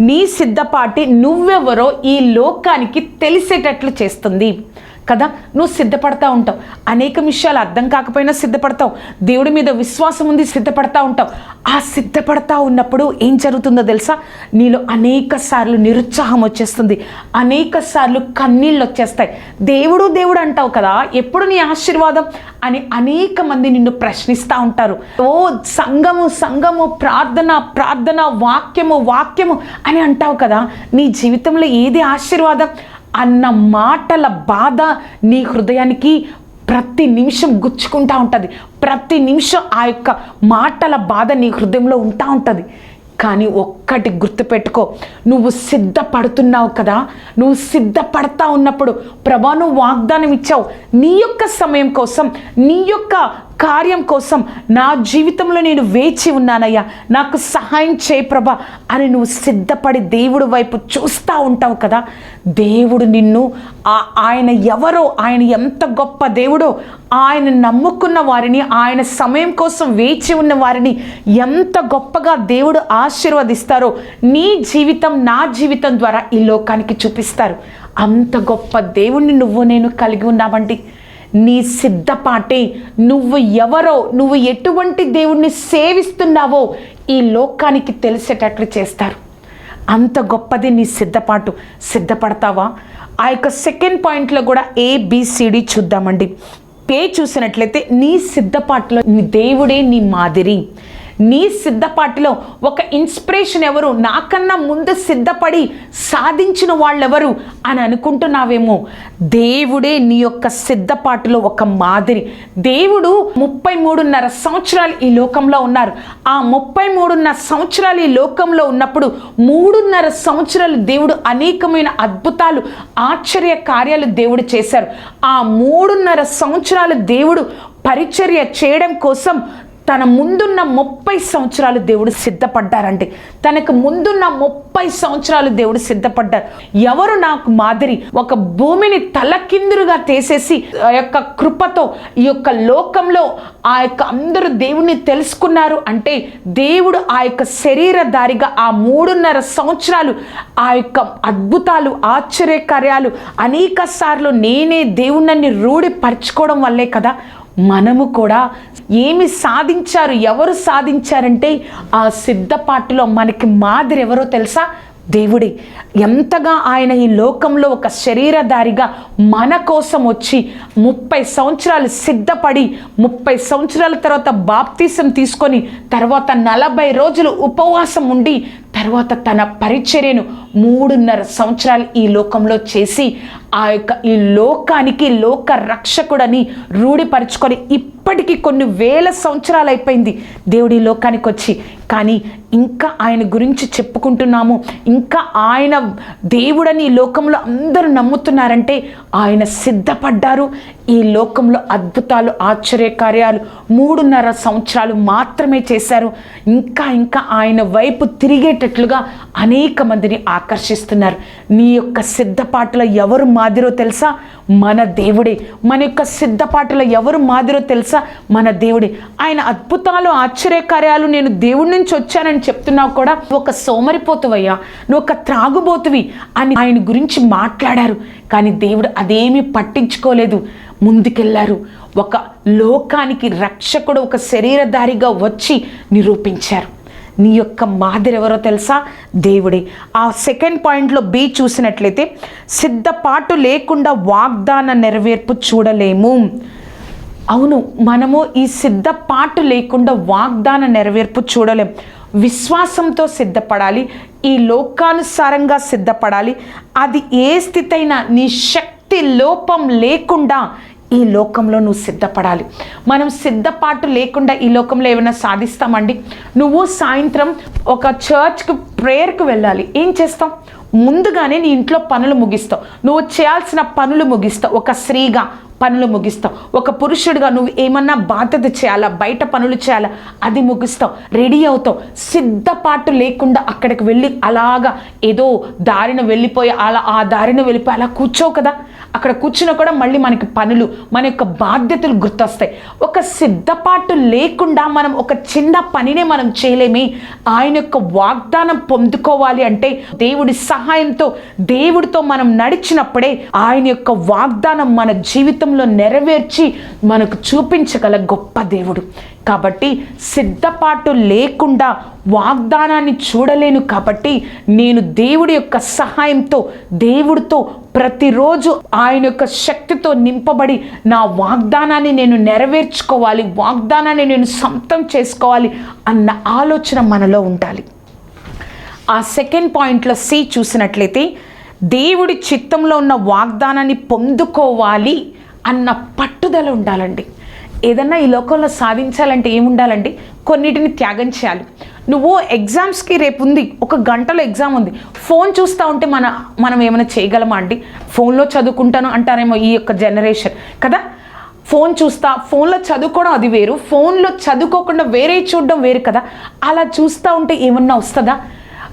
నీ సిద్ధపాటి నువ్వెవరో ఈ లోకానికి తెలిసేటట్లు చేస్తుంది. కదా? నువ్వు సిద్ధపడతా ఉంటావు. అనేక విషయాలు అర్థం కాకపోయినా సిద్ధపడతావు. దేవుడి మీద విశ్వాసం ఉంది సిద్ధపడతా ఉంటావు. ఆ సిద్ధపడతా ఉన్నప్పుడు ఏం జరుగుతుందో తెలుసా? నీలో అనేక సార్లు నిరుత్సాహం వచ్చేస్తుంది. అనేక సార్లు కన్నీళ్ళు వచ్చేస్తాయి. దేవుడు దేవుడు అంటావు కదా ఎప్పుడు నీ ఆశీర్వాదం అని అనేక మంది నిన్ను ప్రశ్నిస్తూ ఉంటారు. ఓ సంఘము సంఘము ప్రార్థన ప్రార్థన వాక్యము వాక్యము అని అంటావు కదా నీ జీవితంలో ఏది ఆశీర్వాదం? అన్న మాటల బాధ నీ హృదయానికి ప్రతి నిమిషం గుచ్చుకుంటా ఉంటుంది. ప్రతి నిమిషం ఆ యొక్క మాటల బాధ నీ హృదయంలో ఉంటా ఉంటుంది. కానీ ఒక్కటి గుర్తుపెట్టుకో నువ్వు సిద్ధపడుతున్నావు కదా? నువ్వు సిద్ధపడతా ఉన్నప్పుడు ప్రభా నువ్వు వాగ్దానం ఇచ్చావు. నీ యొక్క సమయం కోసం నీ యొక్క కార్యం కోసం నా జీవితంలో నేను వేచి ఉన్నానయ్యా. నాకు సహాయం చేయ ప్రభ అని నువ్వు సిద్ధపడి దేవుడు వైపు చూస్తూ ఉంటావు కదా. దేవుడు నిన్ను ఆ- ఆయన ఎవరో ఆయన ఎంత గొప్ప దేవుడో ఆయన నమ్ముకున్న వారిని ఆయన సమయం కోసం వేచి ఉన్న వారిని ఎంత గొప్పగా దేవుడు ఆశీర్వదిస్తారో నీ జీవితం నా జీవితం ద్వారా ఈ లోకానికి చూపిస్తారు. అంత గొప్ప దేవుణ్ణి నువ్వు నేను కలిగి ఉన్నావండి నీ సిద్ధపాటే నువ్వు ఎవరో నువ్వు ఎటువంటి దేవుణ్ణి సేవిస్తున్నావో ఈ లోకానికి తెలిసేటట్లు చేస్తారు. అంత గొప్పది నీ సిద్ధపాటు. సిద్ధపడతావా? ఆ యొక్క సెకండ్ పాయింట్లో కూడా ఏబిసిడి చూద్దామండి. పే చూసినట్లయితే నీ సిద్ధపాటులో నీ దేవుడే నీ మాదిరి. నీ సిద్ధపాటిలో ఒక ఇన్స్పిరేషన్ ఎవరు? నాకన్నా ముందు సిద్ధపడి సాధించిన వాళ్ళెవరు అని అనుకుంటున్నావేమో? దేవుడే నీ యొక్క సిద్ధపాటులో ఒక మాదిరి. దేవుడు ముప్పై మూడున్నర సంవత్సరాలు ఈ లోకంలో ఉన్నారు. ఆ ముప్పై మూడున్నర సంవత్సరాలు ఈ లోకంలో ఉన్నప్పుడు మూడున్నర సంవత్సరాలు దేవుడు అనేకమైన అద్భుతాలు ఆశ్చర్య కార్యాలు దేవుడు చేశారు. ఆ మూడున్నర సంవత్సరాలు దేవుడు పరిచర్య చేయడం కోసం తన ముందున్న ముప్పై సంవత్సరాలు దేవుడు సిద్ధపడ్డారండి తనకు ముందున్న ముప్పై సంవత్సరాలు దేవుడు సిద్ధపడ్డారు. ఎవరు నాకు మాదిరి ఒక భూమిని తలకిందురుగా తీసేసి ఆ యొక్క కృపతో ఈ యొక్క లోకంలో ఆ యొక్క అందరూ దేవుణ్ణి తెలుసుకున్నారు అంటే దేవుడు ఆ యొక్క శరీరధారిగా ఆ మూడున్నర సంవత్సరాలు ఆ యొక్క అద్భుతాలు ఆశ్చర్యకార్యాలు అనేక సార్లు నేనే దేవుణ్ణి రూఢిపరచుకోవడం వల్లే కదా మనము కూడా ఏమి సాధించారు ఎవరు సాధించారంటే ఆ సిద్ధపాటులో మనకి మాదిరి ఎవరో తెలుసా? దేవుడే. ఎంతగా ఆయన ఈ లోకంలో ఒక శరీరధారిగా మన కోసం వచ్చి ముప్పై సంవత్సరాలు సిద్ధపడి ముప్పై సంవత్సరాల తర్వాత బాప్తీసం తీసుకొని తర్వాత నలభై రోజులు ఉపవాసం ఉండి తర్వాత తన పరిచర్యను మూడున్నర సంవత్సరాలు ఈ లోకంలో చేసి ఆ యొక్క ఈ లోకానికి లోక రక్షకుడని రూఢిపరచుకొని ఇప్పటికీ కొన్ని వేల సంవత్సరాలు అయిపోయింది దేవుడి ఈ లోకానికి వచ్చి. కానీ ఇంకా ఆయన గురించి చెప్పుకుంటున్నాము. ఇంకా ఆయన దేవుడని ఈ లోకంలో అందరూ నమ్ముతున్నారంటే ఆయన సిద్ధపడ్డారు. ఈ లోకంలో అద్భుతాలు ఆశ్చర్యకార్యాలు మూడున్నర సంవత్సరాలు మాత్రమే చేశారు. ఇంకా ఇంకా ఆయన వైపు తిరిగేటట్లుగా అనేక మందిని ఆకర్షిస్తున్నారు. నీ యొక్క సిద్ధపాటులో ఎవరు మాదిరో తెలుసా? మన దేవుడే. మన యొక్క సిద్ధపాటులో ఎవరు మాదిరో తెలుసా? మన దేవుడే. ఆయన అద్భుతాలు ఆశ్చర్యకార్యాలు నేను దేవుడి నుంచి వచ్చానని చెప్తున్నావు కూడా ఒక సోమరిపోతువయ్యా. నువ్వు ఒక త్రాగుబోతువి అని ఆయన గురించి మాట్లాడారు. కానీ దేవుడు అదేమీ పట్టించుకోలేదు. ముందుకెళ్ళారు ఒక లోకానికి రక్షకుడు ఒక శరీరధారిగా వచ్చి నిరూపించారు. నీ యొక్క మాదిరి ఎవరో తెలుసా? దేవుడే. ఆ సెకండ్ పాయింట్లో బి చూసినట్లయితే సిద్ధపాటు లేకుండా వాగ్దాన నెరవేర్పు చూడలేము. అవును మనము ఈ సిద్ధపాటు లేకుండా వాగ్దాన నెరవేర్పు చూడలేం. విశ్వాసంతో సిద్ధపడాలి ఈ లోకానుసారంగా సిద్ధపడాలి. అది ఏ స్థితి అయినా నీ శక్తి లోపం లేకుండా ఈ లోకంలో నువ్వు సిద్ధపడాలి. మనం సిద్ధపాటు లేకుండా ఈ లోకంలో ఏమైనా సాధిస్తామండి? నువ్వు సాయంత్రం ఒక చర్చ్కి ప్రేయర్కి వెళ్ళాలి. ఏం చేస్తావు? ముందుగానే నీ ఇంట్లో పనులు ముగిస్తావు. నువ్వు చేయాల్సిన పనులు ముగిస్తావు. ఒక స్త్రీగా పనులు ముగిస్తావు. ఒక పురుషుడిగా నువ్వు ఏమన్నా బాధ్యత చేయాలా? బయట పనులు చేయాలా? అది ముగిస్తావు. రెడీ అవుతావు. సిద్ధపాటు లేకుండా అక్కడికి వెళ్ళి అలాగా ఏదో దారిన వెళ్ళిపోయి అలా ఆ దారిన వెళ్ళిపోయి అలా కూర్చోవు కదా. అక్కడ కూర్చున్నా కూడా మళ్ళీ మనకి పనులు మన యొక్క బాధ్యతలు గుర్తొస్తాయి. ఒక సిద్ధపాటు లేకుండా మనం ఒక చిన్న పనినే మనం చేయలేమి. ఆయన యొక్క వాగ్దానం పొందుకోవాలి అంటే దేవుడి సహాయంతో దేవుడితో మనం నడిచినప్పుడే ఆయన యొక్క వాగ్దానం మన జీవితంలో నెరవేర్చి మనకు చూపించగల గొప్ప దేవుడు. కాబట్టి సిద్ధపాటు లేకుండా వాగ్దానాన్ని చూడలేను కాబట్టి నేను దేవుడి యొక్క సహాయంతో దేవుడితో ప్రతిరోజు ఆయన యొక్క శక్తితో నింపబడి నా వాగ్దానాన్ని నేను నెరవేర్చుకోవాలి వాగ్దానాన్ని నేను సొంతం చేసుకోవాలి అన్న ఆలోచన మనలో ఉండాలి. ఆ సెకండ్ పాయింట్లో సి చూసినట్లయితే దేవుడి చిత్తంలో ఉన్న వాగ్దానాన్ని పొందుకోవాలి అన్న పట్టుదల ఉండాలండి. ఏదన్నా ఈ లోకంలో సాధించాలంటే ఏముండాలండి? కొన్నిటిని త్యాగం చేయాలి. నువ్వు ఎగ్జామ్స్కి రేపు ఉంది ఒక గంటలో ఎగ్జామ్ ఉంది. ఫోన్ చూస్తూ ఉంటే మన మనం ఏమైనా చేయగలమా అండి? ఫోన్లో చదువుకుంటాను అంటారేమో ఈ యొక్క జనరేషన్ కదా? ఫోన్ చూస్తా ఫోన్లో చదువుకోవడం అది వేరు. ఫోన్లో చదువుకోకుండా వేరే చూడడం వేరు కదా? అలా చూస్తూ ఉంటే ఏమన్నా వస్తుందా?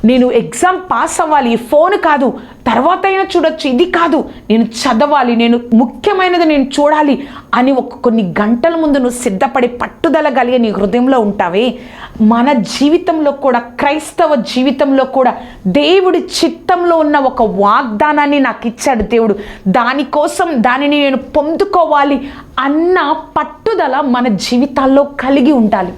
నేను ఎగ్జామ్ పాస్ అవ్వాలి. ఫోన్ కాదు. తర్వాత అయినా చూడొచ్చు. ఇది కాదు. నేను చదవాలి. నేను ముఖ్యమైనది నేను చూడాలి అని ఒక కొన్ని గంటల ముందు నువ్వు సిద్ధపడి పట్టుదల కలిగే నీ హృదయంలో ఉంటావే. మన జీవితంలో కూడా క్రైస్తవ జీవితంలో కూడా దేవుడి చిత్తంలో ఉన్న ఒక వాగ్దానాన్ని నాకు ఇచ్చాడు దేవుడు. దానికోసం దానిని నేను పొందుకోవాలి అన్న పట్టుదల మన జీవితాల్లో కలిగి ఉండాలి.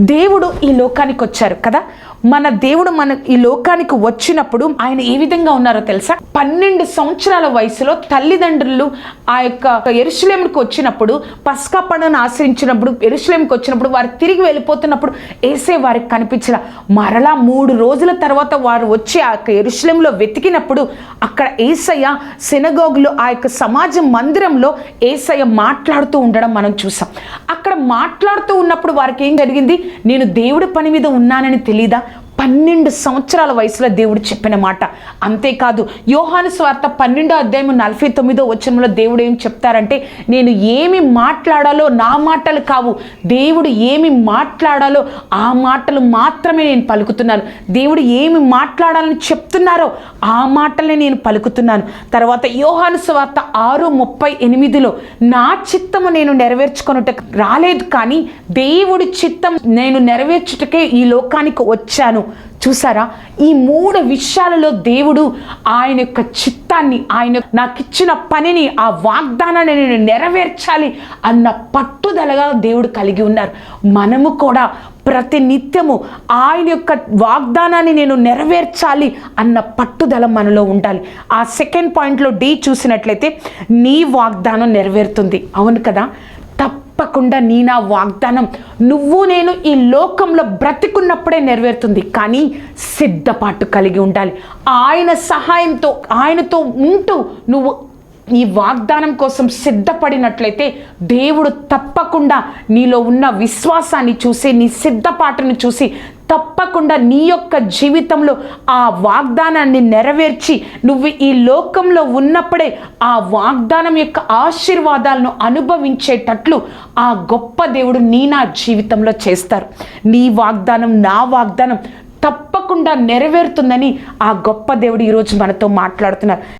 దేవుడు ఈ లోకానికి వచ్చారు కదా? మన దేవుడు మన ఈ లోకానికి వచ్చినప్పుడు ఆయన ఏ విధంగా ఉన్నారో తెలుసా? పన్నెండు సంవత్సరాల వయసులో తల్లిదండ్రులు ఆ యొక్క ఎరుసలేంకి వచ్చినప్పుడు పస్కా పండుగను ఆశ్రయించినప్పుడు ఎరుసలేంకి వచ్చినప్పుడు వారు తిరిగి వెళ్ళిపోతున్నప్పుడు ఏసే వారికి కనిపించిన మరలా మూడు రోజుల తర్వాత వారు వచ్చి ఆ యొక్క ఎరుసలేంలో వెతికినప్పుడు అక్కడ ఏసయ్య సినగోగులు ఆ యొక్క సమాజ మందిరంలో ఏసయ్య మాట్లాడుతూ ఉండడం మనం చూసాం. అక్కడ మాట్లాడుతూ ఉన్నప్పుడు వారికి ఏం జరిగింది? నేను దేవుడి పని మీద ఉన్నానని తెలీదా? పన్నెండు సంవత్సరాల వయసులో దేవుడు చెప్పిన మాట. అంతేకాదు యోహాను స్వార్థ పన్నెండో అధ్యాయం నలభై తొమ్మిదో వచనంలో దేవుడు ఏం చెప్తారంటే నేను ఏమి మాట్లాడాలో నా మాటలు కావు. దేవుడు ఏమి మాట్లాడాలో ఆ మాటలు మాత్రమే నేను పలుకుతున్నాను. దేవుడు ఏమి మాట్లాడాలని చెప్తున్నారో ఆ మాటలే నేను పలుకుతున్నాను. తర్వాత యోహాను స్వార్థ ఆరు ముప్పై ఎనిమిదిలో నా చిత్తము నేను నెరవేర్చుకొనుట రాలేదు కానీ దేవుడి చిత్తం నేను నెరవేర్చుటకే ఈ లోకానికి వచ్చాను. చూసారా? ఈ మూడు విషయాలలో దేవుడు ఆయన యొక్క చిత్తాన్ని ఆయన నాకు ఇచ్చిన పనిని ఆ వాగ్దానాన్ని నేను నెరవేర్చాలి అన్న పట్టుదలగా దేవుడు కలిగి ఉన్నారు. మనము కూడా ప్రతి నిత్యము ఆయన యొక్క వాగ్దానాన్ని నేను నెరవేర్చాలి అన్న పట్టుదల మనలో ఉండాలి. ఆ సెకండ్ పాయింట్లో డి చూసినట్లయితే నీ వాగ్దానం నెరవేరుతుంది. అవును కదా? తప్పకుండా నీ నా వాగ్దానం నువ్వు నేను ఈ లోకంలో బ్రతికున్నప్పుడే నెరవేరుతుంది. కానీ సిద్ధపాటు కలిగి ఉండాలి. ఆయన సహాయంతో ఆయనతో ఉంటూ నువ్వు ఈ వాగ్దానం కోసం సిద్ధపడినట్లయితే దేవుడు తప్పకుండా నీలో ఉన్న విశ్వాసాన్ని చూసి నీ సిద్ధపాటును చూసి తప్పకుండా నీ యొక్క జీవితంలో ఆ వాగ్దానాన్ని నెరవేర్చి నువ్వు ఈ లోకంలో ఉన్నప్పుడే ఆ వాగ్దానం యొక్క ఆశీర్వాదాలను అనుభవించేటట్లు ఆ గొప్ప దేవుడు నీ నా జీవితంలో చేస్తారు. నీ వాగ్దానం నా వాగ్దానం తప్పకుండా నెరవేరుతుందని ఆ గొప్ప దేవుడు ఈరోజు మనతో మాట్లాడుతున్నారు.